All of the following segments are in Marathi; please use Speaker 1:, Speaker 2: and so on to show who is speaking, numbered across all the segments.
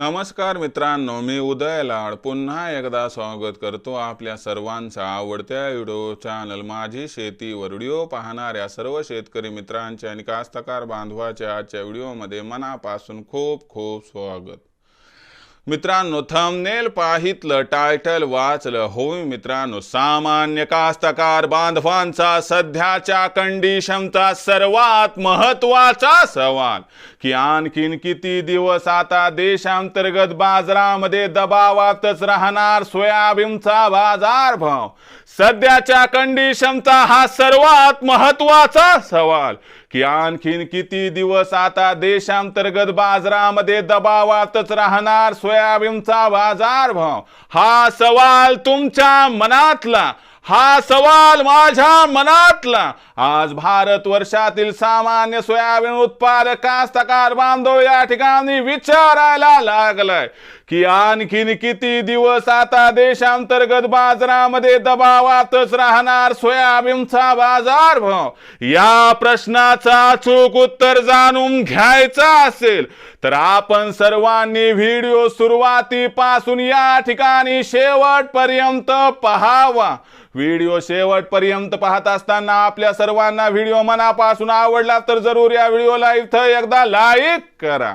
Speaker 1: नमस्कार मित्रांनो मी उदय लाड. पुन्हा एकदा स्वागत करतो आपल्या सर्वांचा आवडत्या व्हिडिओ चॅनल माझी शेतीवर व्हिडिओ पाहणाऱ्या सर्व शेतकरी मित्रांचे आणि कास्तकार बांधवाच्या आजच्या व्हिडिओमध्ये मनापासून खूप खूप स्वागत. मित्रांनो थंबनेल पाहितलं टायटल वाचलं. होय मित्रांनो सामान्य कास्तकार बांधवांचा सध्याच्या कंडिशनचा सर्वात महत्त्वाचा सवाल. की आणखीन किती दिवस आता देशांतर्गत बाजारामध्ये दबावातच राहणार सोयाबीनचा बाजार भाव? सध्याच्या कंडिशनचा हा सर्वात महत्त्वाचा सवाल. की आणखीन किती दिवस आता देशांतर्गत बाजारामध्ये दबावातच राहणार सोयाबीनचा बाजार भाव हा सवाल तुमच्या मनातला. हा सवाल माझ्या मनातला. आज भारत वर्षातील सामान्य सोयाबीन उत्पादक कास्तकार बांधव या ठिकाणी विचारायला लागलाय की आणखीन किती दिवस आता देशांतर्गत बाजारामध्ये दबावातच राहणार सोयाबीनचा बाजार भाव या प्रश्नाचा अचूक उत्तर जाणून घ्यायचा असेल तर आपण सर्वांनी व्हिडिओ सुरुवातीपासून या ठिकाणी शेवटपर्यंत पहावा. व्हिडिओ शेवटपर्यंत पाहत असताना आपल्या सर्वांना व्हिडिओ मनापासून आवडला तर जरूर या व्हिडिओला इथं एकदा लाईक करा.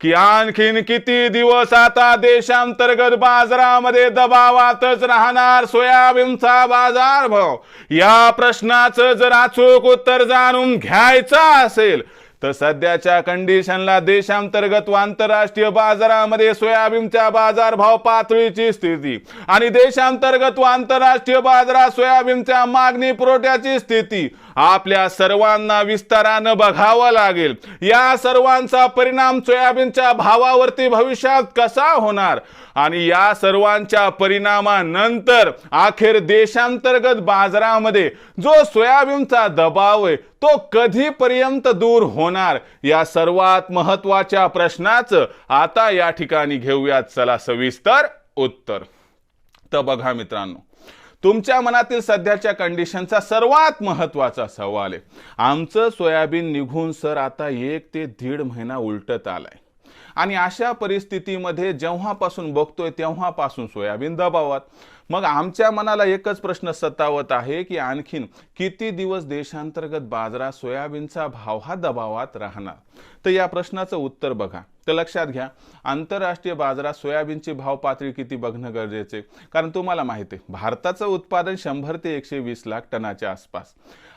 Speaker 1: की आणखीन किती दिवस आता देशांतर्गत बाजारामध्ये दबावातच राहणार सोयाबीनचा बाजार भाव या प्रश्नाचं जर अचूक उत्तर जाणून घ्यायचं असेल तर सध्याच्या कंडिशनला देशांतर्गत व आंतरराष्ट्रीय बाजारामध्ये सोयाबीनच्या बाजारभाव पातळीची स्थिती आणि देशांतर्गत व आंतरराष्ट्रीय बाजारात सोयाबीनच्या मागणी पुरवठ्याची स्थिती आपल्या सर्वांना विस्तारानं बघावं लागेल. या सर्वांचा परिणाम सोयाबीनच्या भावावरती भविष्यात कसा होणार? आणि या सर्वांच्या परिणामानंतर अखेर देशांतर्गत बाजारामध्ये जो सोयाबीनचा दबाव आहे तो कधीपर्यंत दूर होणार या सर्वात महत्त्वाच्या प्रश्नाचं आता या ठिकाणी घेऊयात. चला सविस्तर उत्तर. तर बघा मित्रांनो तुमच्या मनातील सध्याच्या कंडिशनचा सर्वात महत्त्वाचा सवाल आहे. आमचं सोयाबीन निघून सर आता एक ते दीड महिना उलटत आलाय. आणि अशा परिस्थितीमध्ये जेव्हापासून बघतोय तेव्हापासून सोयाबीन दबावात मग आमच्या मनाला एकच प्रश्न सतावत आहे की आणखीन किती दिवस देशांतर्गत बाजारात सोयाबीनचा भाव हा दबावात राहणार? तर या प्रश्नाचं उत्तर बघा. तर लक्षात घ्या आंतरराष्ट्रीय बाजारात सोयाबीनची भाव पातळी किती बघणं गरजेचे कारण तुम्हाला माहिती आहे भारताचं उत्पादन शंभर ते एकशे वीस लाख टनाच्या आसपास.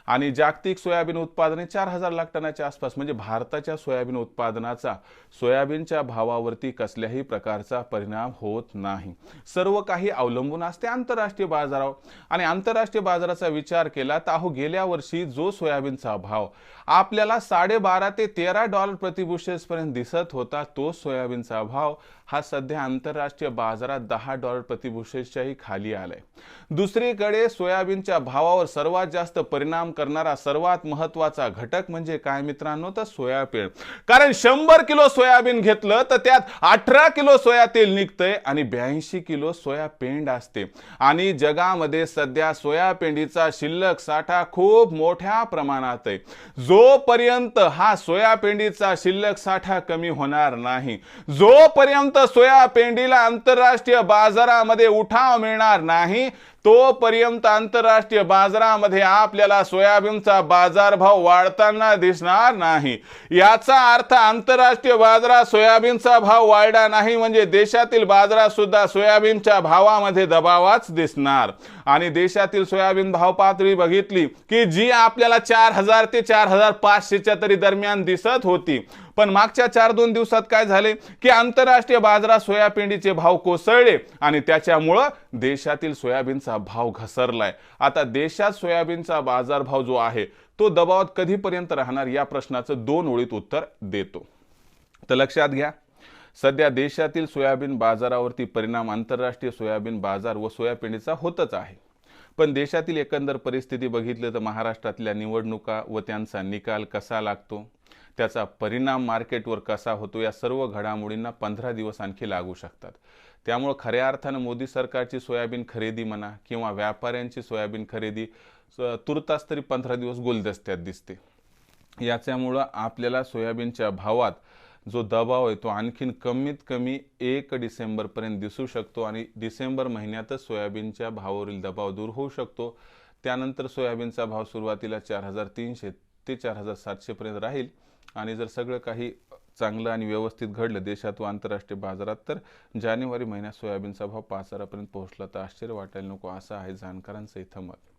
Speaker 1: आणि जागतिक सोयाबीन उत्पादने चार हजार लाख टनाच्या आसपास म्हणजे भारताच्या सोयाबीन उत्पादनाचा सोयाबीनच्या भावावरती कसल्याही प्रकारचा परिणाम होत नाही. सर्व काही अवलंबून असते आंतरराष्ट्रीय बाजारावर. आणि आंतरराष्ट्रीय बाजाराचा विचार केला तर अहो गेल्या वर्षी जो सोयाबीनचा भाव आपल्याला साडेबारा ते तेरा डॉलर प्रतिबुशेसपर्यंत दिसत होता तो सोयाबीनचा भाव हा सध्या आंतरराष्ट्रीय बाजारात दहा डॉलर प्रतिभूषेच्याही खाली आलाय. दुसरीकडे सोयाबीनच्या भावावर सर्वात जास्त परिणाम करणारा सर्वात महत्त्वाचा घटक म्हणजे काय मित्रांनो? तर सोयाबीन. कारण शंभर किलो सोयाबीन घेतलं तर त्यात अठरा किलो सोया तेल निघतंय आणि ब्याऐंशी किलो सोया पेंड असते. आणि जगामध्ये सध्या सोयापेंडीचा शिल्लक साठा खूप मोठ्या प्रमाणात आहे. जोपर्यंत हा सोयापेंडीचा शिल्लक साठा कमी होणार नाही जोपर्यंत सोयापेंडीला आंतरराष्ट्रीय बाजारामध्ये उठाव मिळणार नाही. तोपर्यंत आंतरराष्ट्रीय बाजारामध्ये आपल्याला सोयाबीनचा बाजारभाव वाढताना दिसणार नाही. याचा अर्थ आंतरराष्ट्रीय बाजारात सोयाबीनचा भाव वाढला नाही म्हणजे देशातील बाजारात सुद्धा सोयाबीनच्या भावामध्ये दबावाच दिसणार. आणि देशातील सोयाबीन भाव पातळी बघितली की जी आपल्याला चार हजार ते चार हजार पाचशेच्या तरी दरम्यान दिसत होती. पण मागच्या चार दोन दिवसात काय झाले की आंतरराष्ट्रीय बाजारात सोयाबीनचे भाव कोसळले आणि त्याच्यामुळं देशातील सोयाबीनचा भाव घसरलाय. आता देशात सोयाबीनचा बाजारभाव जो आहे तो दबावात कधीपर्यंत राहणार या प्रश्नाचं दोन ओळीत उत्तर देतो. तर लक्षात घ्या सध्या देशातील सोयाबीन बाजारावरती परिणाम आंतरराष्ट्रीय सोयाबीन बाजार व सोयाबीनचा होतच आहे. पण देशातील एकंदर परिस्थिती बघितली तर महाराष्ट्रातल्या निवडणुका व त्यांचा निकाल कसा लागतो त्याचा परिणाम मार्केटवर कसा होतो या सर्व घडामोडींना पंधरा दिवस आणखी लागू शकतात. त्यामुळं खऱ्या अर्थानं मोदी सरकारची सोयाबीन खरेदी म्हणा किंवा व्यापाऱ्यांची सोयाबीन खरेदी तुर्तास तरी पंधरा दिवस गुलदस्त्यात दिसते. याच्यामुळं आपल्याला सोयाबीनच्या भावात जो दबाव आहे तो आणखीन कमीत कमी एक डिसेंबरपर्यंत दिसू शकतो आणि डिसेंबर महिन्यातच सोयाबीनच्या भावावरील दबाव दूर होऊ शकतो. त्यानंतर सोयाबीनचा भाव सुरुवातीला चार हजार तीनशे ते चार हजार सातशेपर्यंत राहील. आणि जर सगळं काही चांगलं आणि व्यवस्थित घडलं देशात व आंतरराष्ट्रीय बाजारात तर जानेवारी महिन्यात सोयाबीनचा भाव पाच हजारापर्यंत पोहोचला. तर आश्चर्य वाटायला नको असं आहे जाणकारांचं इथं मत.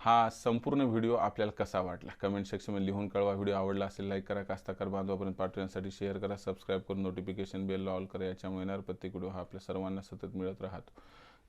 Speaker 1: हा संपूर्ण व्हिडिओ आपल्याला कसा वाटला? कमेंट सेक्शनमध्ये लिहून कळवा. व्हिडिओ आवडला असेल लाईक करा. कास्ताकार बांधवापर्यंत पाठवण्यासाठी शेअर करा. सबस्क्राईब करून नोटिफिकेशन बेल ऑल करा. याच्यामुळे येणार प्रत्येक व्हिडिओ हा आपल्या सर्वांना सतत मिळत राहतो.